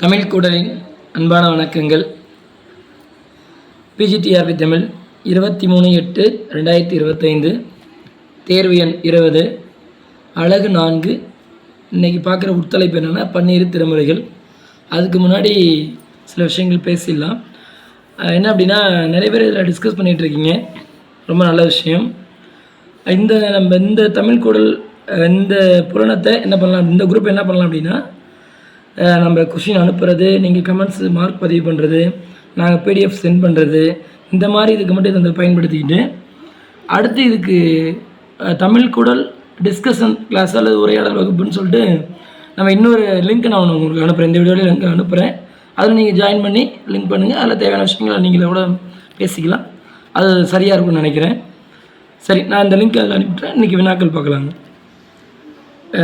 தமிழ் கூடலின் அன்பான வணக்கங்கள். பிஜிடிஆர்பி தமிழ் இருபத்தி மூணு எட்டு ரெண்டாயிரத்தி இருபத்தைந்து. தேர்வு எண் இருபது. அழகு நான்கு. இன்றைக்கி பார்க்குற உட்தலைப்பு என்னென்னா பன்னீர் திருமுறைகள். அதுக்கு முன்னாடி சில விஷயங்கள் பேசிடலாம். என்ன அப்படின்னா நிறைய பேர் இதில் டிஸ்கஸ் பண்ணிகிட்ருக்கீங்க ரொம்ப நல்ல விஷயம். இந்த நம்ம இந்த தமிழ் கூடல் இந்த புராணத்தை என்ன பண்ணலாம் இந்த குரூப் என்ன பண்ணலாம் அப்படின்னா நம்ம கொஷின் அனுப்புறது நீங்கள் கமெண்ட்ஸ் மார்க் பதிவு பண்ணுறது நாங்கள் பிடிஎஃப் சென்ட் பண்ணுறது இந்த மாதிரி இதுக்கு மட்டும் இதை வந்து பயன்படுத்திக்கிட்டு அடுத்து இதுக்கு தமிழ் குடல் டிஸ்கஷன் கிளாஸ் அல்லது உரையாடல் வகுப்புன்னு சொல்லிட்டு நம்ம இன்னொரு லிங்க் நான் ஒன்று உங்களுக்கு அனுப்புகிறேன் இந்த வீடியோவில் லிங்க் அனுப்புகிறேன் அதில் நீங்கள் ஜாயின் பண்ணி லிங்க் பண்ணுங்கள் அதில் தேவையான விஷயங்களை நீங்களே கூட பேசிக்கலாம். அது சரியாக இருக்கும்னு நினைக்கிறேன். சரி நான் இந்த லிங்க் அதில் அனுப்பிட்டேன் இன்றைக்கி வினாக்கள் பார்க்கலாங்க.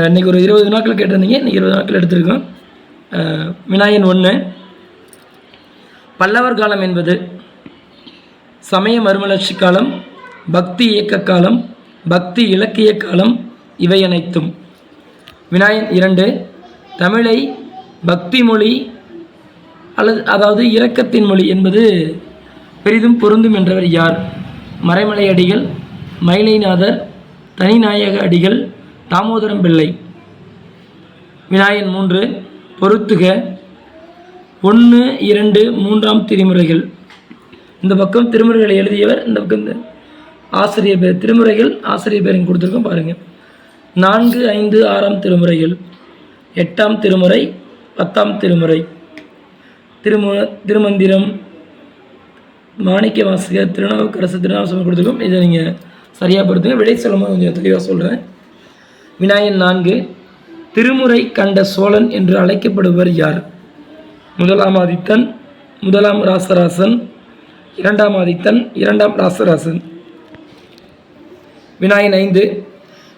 இன்றைக்கி ஒரு இருபது வினாக்கள் கேட்டிருந்தீங்க. இன்றைக்கி இருபது நாட்கள் எடுத்திருக்கோம். வினாயன் ஒன்று பல்லவர் காலம் என்பது சமய மறுமலர்ச்சி காலம் பக்தி இயக்க காலம் பக்தி இலக்கிய காலம் இவை அனைத்தும். வினாயன் இரண்டு தமிழை பக்தி மொழி அல்லது அதாவது இரக்கத்தின் மொழி என்பது பெரிதும் பொருந்தும் என்றவர் யார்? மறைமலை அடிகள் மயிலைநாதர் தனிநாயக அடிகள் தாமோதரம் பிள்ளை. வினாயன் மூன்று பொருத்துக. ஒன்று இரண்டு மூன்றாம் திருமுறைகள். இந்த பக்கம் திருமுறைகளை எழுதியவர் இந்த பக்கம் இந்த ஆசிரியர் பேர் திருமுறைகள் ஆசிரியர் பேரும் கொடுத்துருக்கோம் பாருங்கள் நான்கு ஐந்து ஆறாம் திருமுறைகள். எட்டாம் திருமுறை பத்தாம் திருமுறை. திருமு திருமந்திரம். மாணிக்க வாசகர் திருநாவுக்கரசு திருநாவசம் கொடுத்துருக்கோம். இதை நீங்கள் சரியாக பொறுத்துங்க விடை சொல்லும்போது கொஞ்சம் தெளிவாக சொல்கிறேன் விநாயகன் நான்கு திருமுறை கண்ட சோழன் என்று அழைக்கப்படுவர் யார்? முதலாம் ஆதித்தன் முதலாம் ராசராசன் இரண்டாம் ஆதித்தன் இரண்டாம் ராசராசன். வினாயன் ஐந்து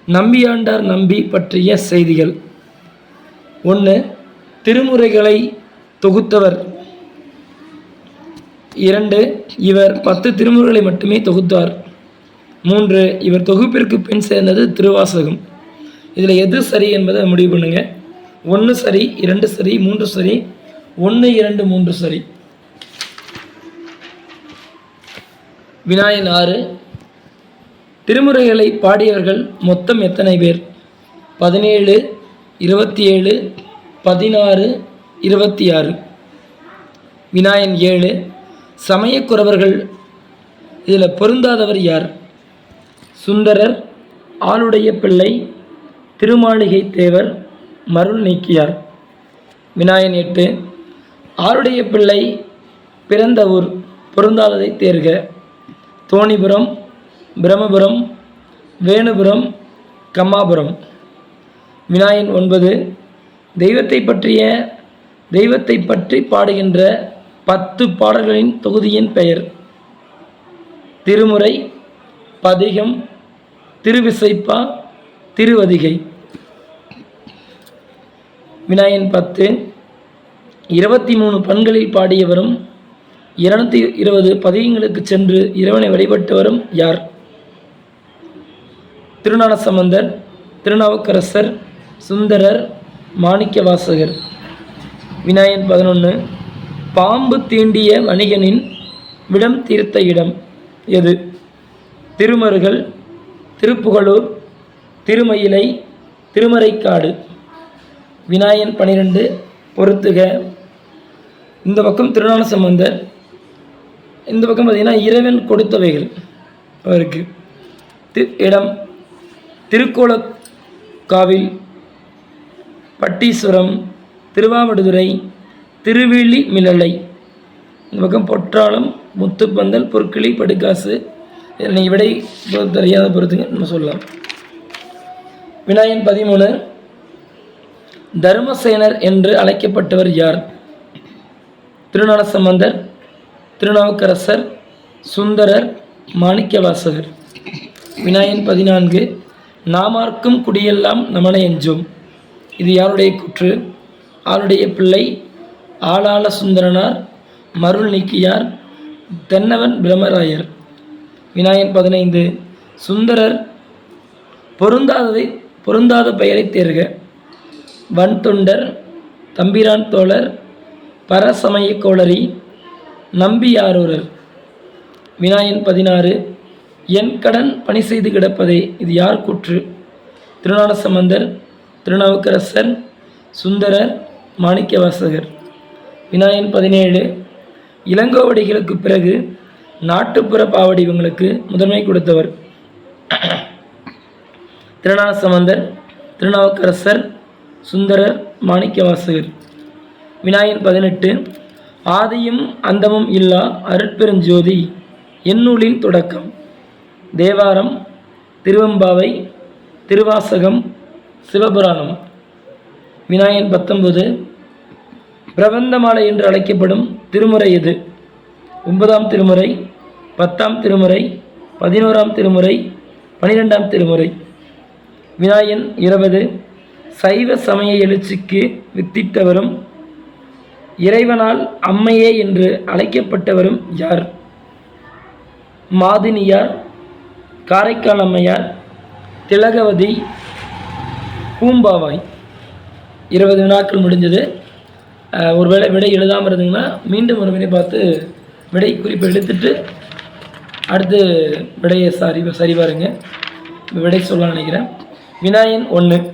நம்பியாண்டார் நம்பி பற்றிய செய்திகள். ஒன்று திருமுறைகளை தொகுத்தவர். இரண்டு இவர் பத்து திருமுறைகளை மட்டுமே தொகுத்தார். மூன்று இவர் தொகுப்பிற்கு பின் சேர்ந்தது திருவாசகம். இதில் எது சரி என்பதை முடிவு பண்ணுங்க. ஒன்று சரி இரண்டு சரி மூன்று சரி. ஒன்று இரண்டு மூன்று சரி. வினாயன் ஆறு. திருமுறைகளை பாடியவர்கள் மொத்தம் எத்தனை பேர்? பதினேழு இருபத்தி ஏழு பதினாறு இருபத்தி ஆறு வினாயன் ஏழு. சமயக்குறவர்கள் இதில் பொருந்தாதவர் யார்? சுந்தரர் ஆளுடைய பிள்ளை திருமாளிகை தேவர் மருள் நீக்கியார். வினாயன் எட்டு ஆருடைய பிள்ளை பிறந்த ஊர் பொருந்தாததை தேர்க. தோணிபுரம் பிரம்மபுரம் வேணுபுரம் கம்மாபுரம். வினாயன் ஒன்பது தெய்வத்தை பற்றிய தெய்வத்தை பற்றி பாடுகின்ற பத்து பாடல்களின் தொகுதியின் பெயர். திருமுறை பதிகம் திருவிசைப்பா திருவதிகை. வினாயன் பத்து. இருபத்தி மூணு பண்களில் பாடியவரும் இருநூத்தி இருபது பதிகங்களுக்கு சென்று இறைவனை வழிபட்டவரும் யார்? திருநான சம்பந்தர் திருநாவுக்கரசர் சுந்தரர் மாணிக்கவாசகர். வினாயன் பதினொன்று பாம்பு தீண்டிய வணிகனின் விடம் தீர்த்த இடம் எது? திருமருகல் திருப்புகழூர் திருமயிலை திருமறைக்காடு விநாயகன் பனிரெண்டு பொறுத்துக. இந்த பக்கம் திருஞான சம்பந்தர். இந்த பக்கம் பார்த்திங்கன்னா இறைவன் கொடுத்தவைகள் அவருக்கு. தி இடம் திருக்கோலக்காவில் பட்டீஸ்வரம் திருவாவடுதுறை திருவிழி மிளலை இந்த பக்கம் பொற்றாளம் முத்துப்பந்தல் பொற்கிளி படுகாசு. இதில் நீங்கள் விடை தெரியாத பொறுத்துங்க நம்ம சொல்லலாம். வினாயன் பதிமூணு. தர்மசேனர் என்று அழைக்கப்பட்டவர் யார்? திருநாளசம்பந்தர் திருநாவுக்கரசர் சுந்தரர் மாணிக்கவாசகர். வினாயன் பதினான்கு. நாமார்க்கும் குடியெல்லாம் நமன எஞ்சும் இது யாருடைய குற்று? ஆளுடைய பிள்ளை ஆளாள சுந்தரனார் மருள் நீக்கியார் தென்னவன் பிரமராயர் வினாயன் பதினைந்து. சுந்தரர் பொருந்தாததை பொருந்தாத பெயரை தேர்க. வன்தொண்டர் தம்பிரான் தோழர் பரசமய கோளரி நம்பியாரூரர் வினாயன் பதினாறு. என் கடன் பணி செய்து கிடப்பதே இது யார் கூற்று? திருஞான சம்பந்தர் திருநாவுக்கரசர் சுந்தரர் மாணிக்கவாசகர். வினாயன் பதினேழு. இளங்கோவடிகளுக்கு பிறகு நாட்டுப்புற பாவடிவங்களுக்கு முதன்மை கொடுத்தவர். திருநாசமந்தர் திருநாவுக்கரசர் சுந்தரர் மாணிக்கவாசகர். விநாயகன் பதினெட்டு ஆதியும் அந்தமும் இல்லா அருட்பெருஞ்சோதி எந்நூலின் தொடக்கம். தேவாரம் திருவம்பாவை திருவாசகம் சிவபுராணம். விநாயகன் பத்தொன்பது பிரபந்தமாலை என்று அழைக்கப்படும் திருமுறை எது? ஒன்பதாம் திருமுறை பத்தாம் திருமுறை பதினோராம் திருமுறை பனிரெண்டாம் திருமுறை. வினாயன் இருபது. சைவ சமய எழுச்சிக்கு வித்திட்டவரும் இறைவனால் அம்மையே என்று அழைக்கப்பட்டவரும் யார்? மாதினியார் காரைக்கால் அம்மையார் திலகவதி பூம்பாவாய். இருபது வினாக்கள் முடிஞ்சது. ஒருவேளை விடை எழுதாமல் இருந்தீங்கன்னா மீண்டும் ஒரு வினை பார்த்து விடை குறிப்பை எடுத்துட்டு அடுத்து விடையை சரி சரி பாருங்க விடை சொல்ல நினைக்கிறேன். வினாயன் ஒன்று.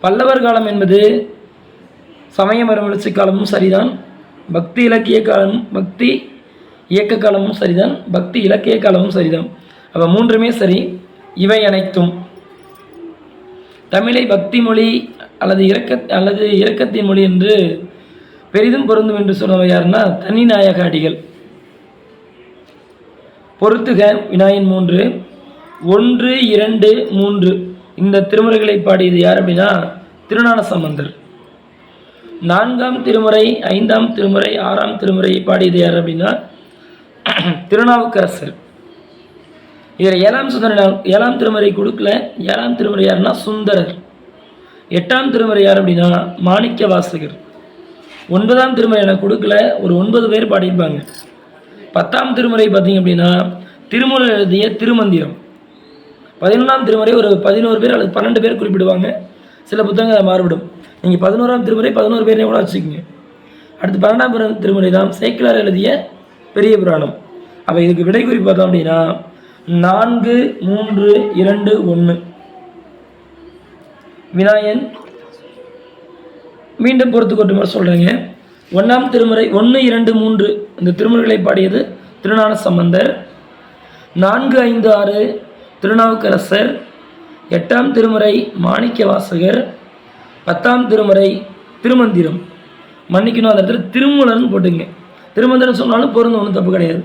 பல்லவர் காலம் என்பது சமய மறுமலர்ச்சி காலமும் சரிதான். பக்தி இலக்கிய காலம் பக்தி இயக்க காலமும் சரிதான். பக்தி இலக்கிய காலமும் சரிதான். அப்போ மூன்றுமே சரி. இவை அனைத்தும். தமிழை பக்தி மொழி அல்லது இறக்க அல்லது இறக்கத்தின் மொழி என்று பெரிதும் பொருந்தும் என்று சொன்னவர் யாருன்னா தனிநாயக அடிகள். பொருத்துக வினாயின் மூன்று. ஒன்று இரண்டு மூன்று. இந்த திருமுறைகளை பாடியது யார் அப்படின்னா திருநான சம்பந்தர். நான்காம் திருமுறை ஐந்தாம் திருமுறை ஆறாம் திருமுறையை பாடியது யார் அப்படின்னா திருநாவுக்கரசர். இதில் ஏழாம் சுந்தர ஏழாம் திருமுறை கொடுக்கல. ஏழாம் திருமுறை யாருன்னா சுந்தரர். எட்டாம் திருமுறை யார் அப்படின்னா மாணிக்க வாசகர் ஒன்பதாம் திருமுறை எனக்கு கொடுக்கல. ஒரு ஒன்பது பேர் பாடியிருப்பாங்க. பத்தாம் திருமுறை பார்த்தீங்க அப்படின்னா திருமூலர் எழுதிய திருமந்திரம். பதினொன்றாம் திருமுறை ஒரு பதினோரு பேர் அல்லது பன்னெண்டு பேர் குறிப்பிடுவாங்க. சில புத்தகங்கள் மாறுபடும். நீங்கள் பதினோராம் திருமுறை பதினோரு பேரையும் கூட வச்சுக்கோங்க. அடுத்து பன்னெண்டாம் திருமுறை தான் சேக்கிலார் எழுதிய பெரிய புராணம். அப்போ இதுக்கு விடை குறிப்பு பார்த்தோம் அப்படின்னா நான்கு மூன்று இரண்டு ஒன்று விநாயகன் மீண்டும் பொறுத்து கொண்டு சொல்கிறேங்க ஒன்றாம் திருமுறை ஒன்று இரண்டு மூன்று. இந்த திருமுறைகளை பாடியது திருநான சம்பந்தர். நான்கு ஐந்து ஆறு திருநாவுக்கரசர் எட்டாம் திருமுறை மாணிக்க வாசகர் பத்தாம் திருமுறை திருமந்திரம். மன்னிக்கணும் அந்த இடத்துல திருமூலன்னு போட்டுங்க. திருமந்திரம் சொன்னாலும் பொருந்தும் ஒன்றும் தப்பு கிடையாது.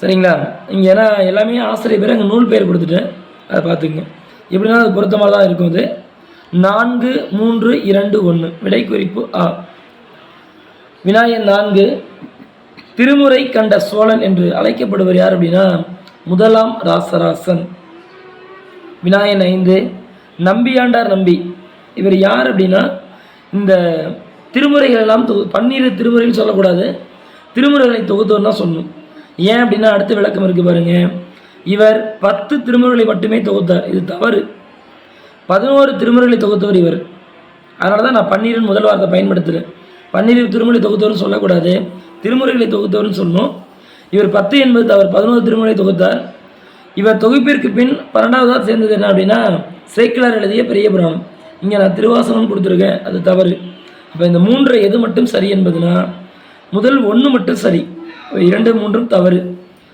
சரிங்களா? இங்கே ஏன்னா எல்லாமே ஆசிரியர் பேர் அங்கே நூல் பேர் கொடுத்துட்டேன். அதை பார்த்துக்குங்க எப்படின்னா அது பொருத்தமாக தான் இருக்கும் அது. நான்கு மூன்று இரண்டு ஒன்று விடை குறிப்பு ஆ. விநாயகன் நான்கு திருமுறை கண்ட சோழன் என்று அழைக்கப்படுவர் யார் அப்படின்னா முதலாம் ராசராசன். விநாயன் ஐந்து நம்பியாண்டார் நம்பி. இவர் யார் அப்படின்னா இந்த திருமுறைகள் எல்லாம் தொகு பன்னிரு திருமுறைன்னு சொல்லக்கூடாது. திருமுறைகளை தொகுத்தவர் தான் சொல்லணும். ஏன் அப்படின்னா அடுத்த விளக்கம் இருக்குது பாருங்க. இவர் பத்து திருமுறைகளை மட்டுமே தொகுத்தார். இது தவறு. பதினோரு திருமுறைகளை தொகுத்தவர் இவர். அதனால தான் நான் பன்னீரின் முதல் வார்த்தை பயன்படுத்துகிறேன் பன்னீர் திருமுறை தொகுத்தவர்னு சொல்லக்கூடாது. திருமுறைகளை தொகுத்தவர்னு சொல்லணும். இவர் பத்து என்பது அவர் பதினோரு திருமுறை தொகுத்தார். இவர் தொகுப்பிற்கு பின் பன்னெண்டாவதாக சேர்ந்தது என்ன அப்படின்னா சேக்கிலார் எழுதிய பெரிய புராணம். இங்கே நான் திருவாசனம் கொடுத்துருக்கேன் அது தவறு. அப்போ இந்த மூன்று எது மட்டும் சரி என்பதுனா முதல் ஒன்று மட்டும் சரி இரண்டு மூன்றும் தவறு.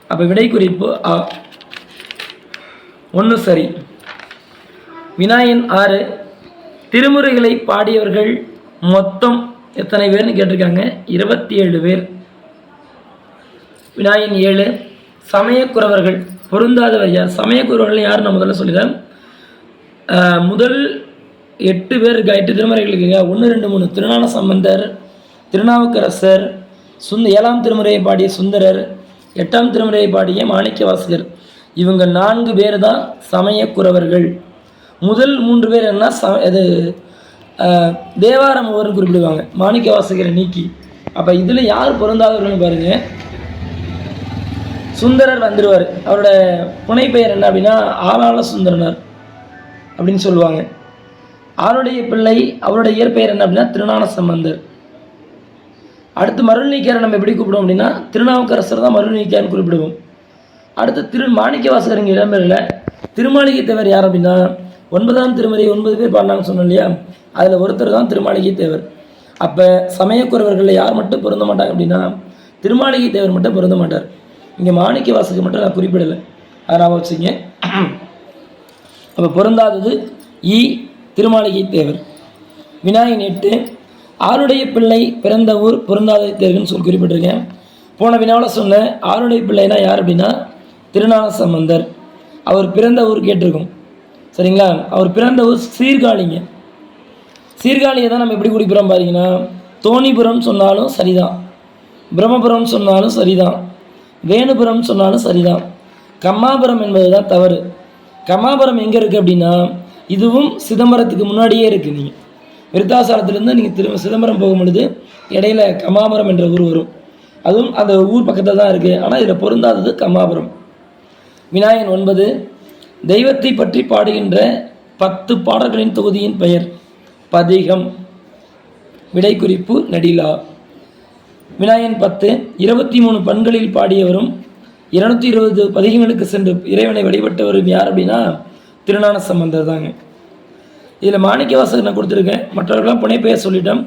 அப்போ விடை குறிப்பு ஆ. ஒன்று சரி. வினாயன் ஆறு திருமுறைகளை பாடியவர்கள் மொத்தம் எத்தனை பேர்னு கேட்டிருக்காங்க? இருபத்தி ஏழு பேர். விநாயகன் ஏழு சமயக்குறவர்கள் பொருந்தாதவர் யார்? சமயக்குறவர்கள் யார்? நான் முதல்ல சொல்லிதான் முதல் எட்டு பேர் இருக்கா? எட்டு திருமுறைகள் இருக்குங்க. ஒன்று ரெண்டு மூணு. திருநாள சம்பந்தர் திருநாவுக்கரசர் சுந்த ஏழாம் திருமுறையை பாடிய சுந்தரர் எட்டாம் திருமுறையை பாடிய மாணிக்கவாசகர். இவங்க நான்கு பேர் தான் சமயக்குறவர்கள். முதல் மூன்று பேர் என்ன ச இது தேவாரம் ஒவ்வொரு குறிப்பிடுவாங்க. மாணிக்கவாசகரை நீக்கி. அப்போ இதில் யார் பொருந்தாதவர்கள்னு பாருங்கள் சுந்தரர் வந்துடுவார் அவரோட புனை பெயர் என்ன அப்படின்னா ஆளாள சுந்தரனார் அப்படின்னு சொல்லுவாங்க. அவருடைய பிள்ளை அவருடைய இயற்பெயர் என்ன அப்படின்னா திருநான சம்பந்தர். அடுத்து மருள்நீக்கியாரை நம்ம எப்படி கூப்பிடுவோம் அப்படின்னா திருநாவுக்கரசர் தான் மருள்நீக்கியார்னு குறிப்பிடுவோம். அடுத்து திரு மாணிக்க வாசகர் இடம்பெறல திருமாளிகை தேவர் யார் அப்படின்னா ஒன்பதாம் திருமறை ஒன்பது பேர் பாடினாங்கன்னு சொன்னோம் இல்லையா? அதில் ஒருத்தர் தான் திருமாளிகை தேவர். அப்போ சமயக்குறவர்களில் யார் மட்டும் பொருந்த மாட்டாங்க அப்படின்னா திருமாளிகை தேவர் மட்டும் பொருந்த மாட்டார். இங்கே மாணிக்க வாசகம் மட்டும் நான் குறிப்பிடலை. அதனால் வச்சுங்க. அப்போ பொருந்தாதது இ. திருமாளிகை தேவர். விநாயகன் எட்டு ஆருடைய பிள்ளை பிறந்த ஊர் பொருந்தாத தேர்வுன்னு சொல்லி குறிப்பிட்டிருக்கேன். போன வினாவில் சொன்னேன் ஆருடைய பிள்ளைனா யார் அப்படின்னா திருநாள சம்பந்தர் அவர் பிறந்த ஊர் கேட்டிருக்கோம். சரிங்களா? அவர் பிறந்த ஊர் சீர்காழிங்க. சீர்காழியை தான் நம்ம எப்படி குறிப்பிடுறோம் பார்த்தீங்கன்னா தோணிபுரம் சொன்னாலும் சரிதான். பிரம்மபுரம் சொன்னாலும் சரிதான். வேணுபுரம் சொன்னாலும் சரிதான். கம்மாபுரம் என்பது தான் தவறு. கம்மாபுரம் எங்கே இருக்குது அப்படின்னா இதுவும் சிதம்பரத்துக்கு முன்னாடியே இருக்குது நீங்கள் விருத்தாசாலத்துலேருந்து நீங்கள் திரும்ப சிதம்பரம் போகும் பொழுது இடையில கமாபுரம் என்ற ஊர் வரும். அதுவும் அந்த ஊர் பக்கத்தில் தான் இருக்குது ஆனால் இதில் பொருந்தாதது கமாபுரம் விநாயகன் ஒன்பது தெய்வத்தை பற்றி பாடுகின்ற பத்து பாடல்களின் தொகுதியின் பெயர் பதிகம். விடை குறிப்பு நடிலா. விநாயகன் பத்து இருபத்தி மூணு பண்களில் பாடியவரும் இருநூத்தி இருபது பதிகங்களுக்கு சென்று இறைவனை வழிபட்டவரும் யார் அப்படின்னா திருநான சம்பந்தர் தாங்க. இதில் மாணிக்கவாசகர் நான் கொடுத்துருக்கேன். மற்றவர்களாம் புனைப்பெயர் சொல்லிட்டோம்.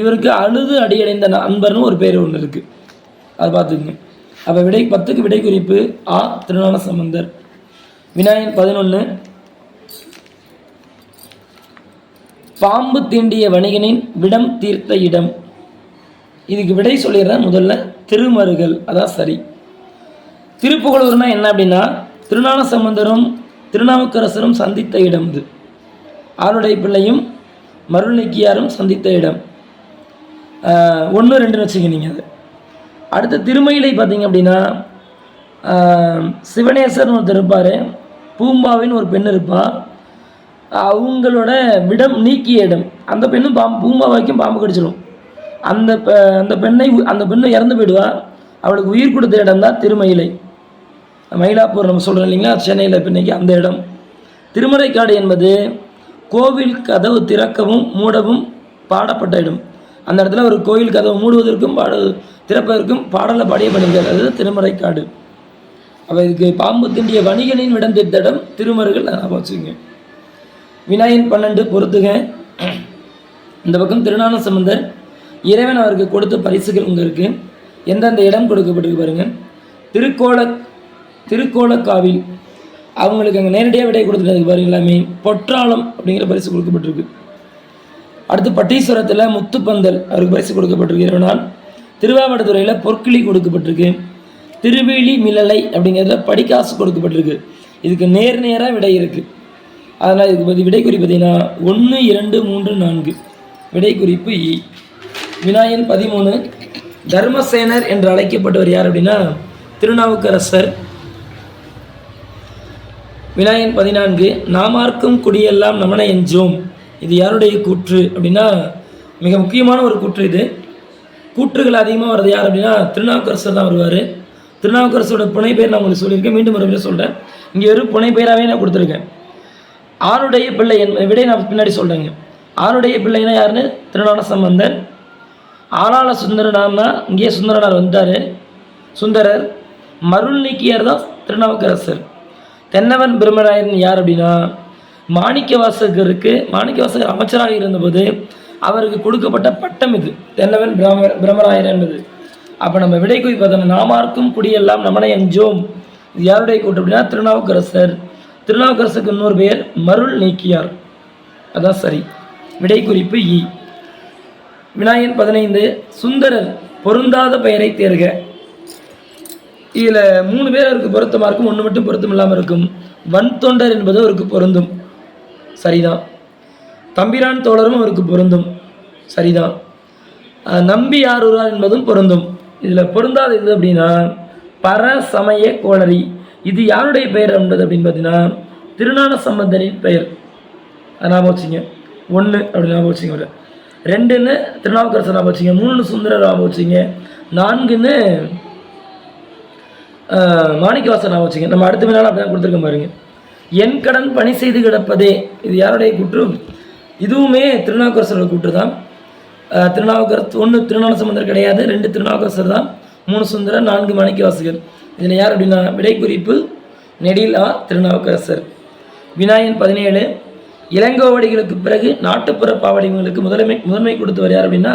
இவருக்கு அழுது அடியடைந்த அன்பர்னு ஒரு பேர் ஒன்று இருக்குது அதை பார்த்துக்குங்க. அப்போ விடை பத்துக்கு விடை குறிப்பு ஆ திருநான சம்பந்தர். விநாயகன் பதினொன்று பாம்பு தீண்டிய வணிகனின் விடம் தீர்த்த இடம். இதுக்கு விடை சொல்லிடுறேன் முதல்ல திருமருகல். அதான் சரி. திருப்புகழூர்னா என்ன அப்படின்னா திருஞான சம்பந்தரும் திருநாவுக்கரசரும் சந்தித்த இடம் இது. ஆளுடை பிள்ளையும் மருள்நீக்கியாரும் சந்தித்த இடம். ஒன்று ரெண்டுன்னு வச்சுக்கினீங்க அது. அடுத்த திருமயிலை பார்த்தீங்க அப்படின்னா சிவனேசர்னு ஒருத்தர் இருப்பார். பூம்பாவின்னு ஒரு பெண் இருப்பாள் அவங்களோட விடம் நீக்கிய இடம். அந்த பெண்ணும் பாம்பு பூம்பா வரைக்கும் பாம்பு கடிச்சிடும் அந்த பெ- அந்த பெண்ணை அந்த பெண்ணை இறந்து போயிடுவா. அவளுக்கு உயிர் கொடுத்த இடம் தான் திருமயிலை. மயிலாப்பூர் நம்ம சொல்கிறோம் இல்லைங்களா? சென்னையில் இப்போ இன்னைக்கு அந்த இடம். திருமறைக்காடு என்பது கோவில் கதவு திறக்கவும் மூடவும் பாடப்பட்ட இடம். அந்த இடத்துல ஒரு கோயில் கதவு மூடுவதற்கும் பாட திறப்பதற்கும் பாடலை பாடிய பண்ணியிருக்காரு அது திருமறைக்காடு அப்போ இதுக்கு பாம்பு திண்டிய வணிகனின் விடம் தீர்த்த இடம் திருமருகள் வச்சுங்க விநாயகன் பன்னெண்டு பொறுத்துங்க இந்த பக்கம் திருநான சம்பந்தர். இறைவன் அவருக்கு கொடுத்த பரிசுகள் இங்கே இருக்குது எந்தெந்த இடம் கொடுக்கப்பட்டிருக்கு பாருங்கள் திருக்கோல திருக்கோலக்காவில் அவங்களுக்கு அங்கே நேரடியாக விடை கொடுத்துருக்கு பாருங்க எல்லாமே. பொற்றாளம் அப்படிங்கிற பரிசு கொடுக்கப்பட்டிருக்கு. அடுத்து பட்டீஸ்வரத்தில் முத்துப்பந்தல் அவருக்கு பரிசு கொடுக்கப்பட்டிருக்கு. இறைவனால் திருவாவடுதுறையில் பொற்கிளி கொடுக்கப்பட்டிருக்கு. திருவேலி மிளலை அப்படிங்கிறதுல படிக்காசு கொடுக்கப்பட்டிருக்கு. இதுக்கு நேர் நேராக விடை இருக்குது அதனால் இதுக்கு பற்றி விடை குறிப்பு பார்த்தீங்கன்னா ஒன்று இரண்டு மூன்று நான்கு. விடை குறிப்பு இ. வினாயன் பதிமூணு தர்மசேனர் என்று அழைக்கப்பட்டவர் யார் அப்படின்னா திருநாவுக்கரசர். வினாயன் பதினான்கு நாமார்க்கும் குடியெல்லாம் நமனை எஞ்சோம். இது யாருடைய கூற்று அப்படின்னா மிக முக்கியமான ஒரு கூற்று இது. கூற்றுகள் அதிகமாக வர்றது யார் அப்படின்னா திருநாவுக்கரசர் தான் வருவார். திருநாவுக்கரசரோட புனைப்பெயர் நான் உங்களுக்கு சொல்லியிருக்கேன். மீண்டும் ஒரு முறை சொல்கிறேன் இங்கே வெறும் புனைப்பெயராகவே நான் கொடுத்துருக்கேன். ஆருடைய பிள்ளை என் விடை நான் பின்னாடி சொல்கிறேங்க ஆருடைய பிள்ளைன்னா யாருன்னு? திருநான சம்பந்தன். ஆளாள சுந்தரனார்னா இங்கேயே சுந்தரனார் வந்தார். சுந்தரர் மருள் நீக்கியார் தான் திருநாவுக்கரசர். தென்னவன் பிரம்மராயன் யார் அப்படின்னா மாணிக்கவாசகருக்கு மாணிக்கவாசகர் அமைச்சராக இருந்தபோது அவருக்கு கொடுக்கப்பட்ட பட்டம் இது. தென்னவன் பிரம பிரம்மராயர் என்பது. அப்போ நம்ம விடை குறிப்பு நாமார்க்கும் குடியெல்லாம் நம்மனை அஞ்சோம். இது யாருடைய கூட்டு அப்படின்னா திருநாவுக்கரசர். திருநாவுக்கரசருக்கு இன்னொரு பெயர் மருள் நீக்கியார். அதான் சரி. விடை குறிப்பு இ. விநாயகன் பதினைந்து சுந்தரர் பொருந்தாத பெயரை தேர்க. இதில் மூணு பேர் அவருக்கு பொருத்தமாக இருக்கும் ஒன்று மட்டும் பொருத்தம் இல்லாமல் இருக்கும். வன் தொண்டர் என்பது அவருக்கு பொருந்தும். சரிதான். தம்பிரான் தோழரும் அவருக்கு பொருந்தும். சரிதான். அஹ் நம்பி ஆரூரார் என்பதும் பொருந்தும். இதில் பொருந்தாத இது அப்படின்னா பரசமய கோளரி. இது யாருடைய பெயர் என்பது அப்படின்னு பார்த்தீங்கன்னா திருநான சம்பந்தனின் பெயர். அது ஞாபகம் வச்சுங்க ஒன்று அப்படி ஞாபகம் வச்சுங்க ரெண்டுன்னு திருநாவுக்கரசர் ஞாபகம் வச்சுங்க மூணுன்னு சுந்தரர் ஞாபகம் வச்சுங்க நான்குன்னு மாணிக்கவாசர் ஞாபகம் வச்சுங்க. நம்ம அடுத்த வினாலும் அப்படி தான் கொடுத்துருக்கோம் பாருங்க. என் கடன் பணி செய்து கிடப்பதே இது யாருடைய கூற்று இதுவுமே திருநாவுக்கரசரோட கூற்று தான் திருநாவுக்கரசு ஒன்று திருநாள சம்பந்தர் கிடையாது ரெண்டு திருநாவுக்கரசர் தான் மூணு சுந்தரர் நான்கு மாணிக்கவாசகர் இதில் யார் அப்படின்னா விடை குறிப்பு நெடிலா திருநாவுக்கரசர். வினாயன் பதினேழு இளங்கோவடிகளுக்கு பிறகு நாட்டுப்புற பாவடிகளுக்கு முதன்மை முதன்மை கொடுத்தவர் யார் அப்படின்னா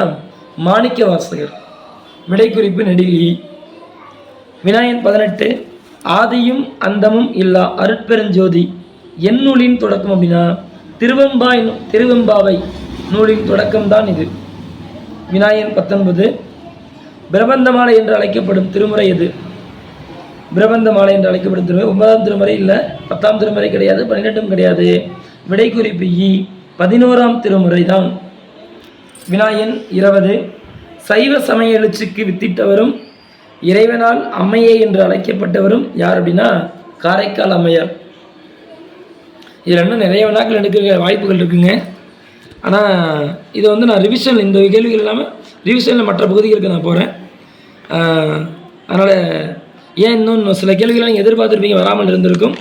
மாணிக்க வாசகர். விடை குறிப்பு நெடிலி. விநாயகன் பதினெட்டு ஆதியும் அந்தமும் இல்லா அருட்பெருஞ்சோதி. என் நூலின் தொடக்கம் அப்படின்னா திருவெம்பாய் திருவெம்பாவை நூலின் தொடக்கம்தான் இது. விநாயகன் பத்தொன்பது பிரபந்தமாலை என்று அழைக்கப்படும் திருமுறை இது பிரபந்தமாலை என்று அழைக்கப்படும் திருமுறை ஒன்பதாம் திருமுறை இல்லை பத்தாம் திருமுறை கிடையாது பன்னிரெண்டும் கிடையாது. விடை குறிப்பு இ e, பதினோராம் திருமுறை தான் வினாயன் இருபது. சைவ சமய எழுச்சிக்கு வித்திட்டவரும் இறைவனால் அம்மையே என்று அழைக்கப்பட்டவரும் யார் அப்படின்னா காரைக்கால் அம்மையார். இதில் இன்னும் நிறைய வினாக்கள் எடுக்க வாய்ப்புகள் இருக்குங்க. ஆனால் இது வந்து நான் ரிவிஷன் இந்த கேள்விகள் இல்லாமல் ரிவிஷனில் மற்ற பகுதிகளுக்கு நான் போகிறேன் அதனால் ஏன் இன்னும் சில கேள்விகளை நீங்கள் எதிர்பார்த்துருப்பீங்க வராமல் இருந்திருக்கும்.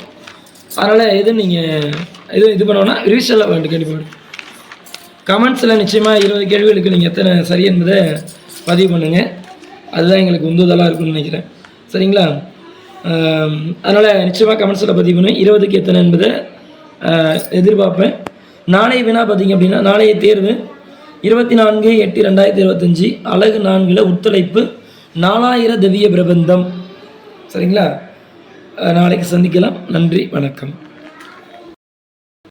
அதனால் எது நீங்கள் எதுவும் இது பண்ணோன்னா ரிவிஷனில் வேண்டு கேள்வி கமெண்ட்ஸில் நிச்சயமாக இருபது கேள்விகளுக்கு நீங்கள் எத்தனை சரி என்பதை பதிவு பண்ணுங்கள் அதுதான் எங்களுக்கு உந்துதலாக இருக்கும்னு நினைக்கிறேன். சரிங்களா? அதனால் நிச்சயமாக கமெண்ட்ஸில் பதிவு பண்ணி. இருபதுக்கு எத்தனை என்பதை எதிர்பார்ப்பேன். நாளைய வினா பார்த்தீங்க அப்படின்னா நாளைய தேர்வு இருபத்தி நான்கு எட்டு ரெண்டாயிரத்தி இருபத்தஞ்சி. அழகு நான்கில் ஒத்துழைப்பு நாலாயிர திவ்ய பிரபந்தம். சரிங்களா? நாளைக்கு சந்திக்கலாம். நன்றி வணக்கம்.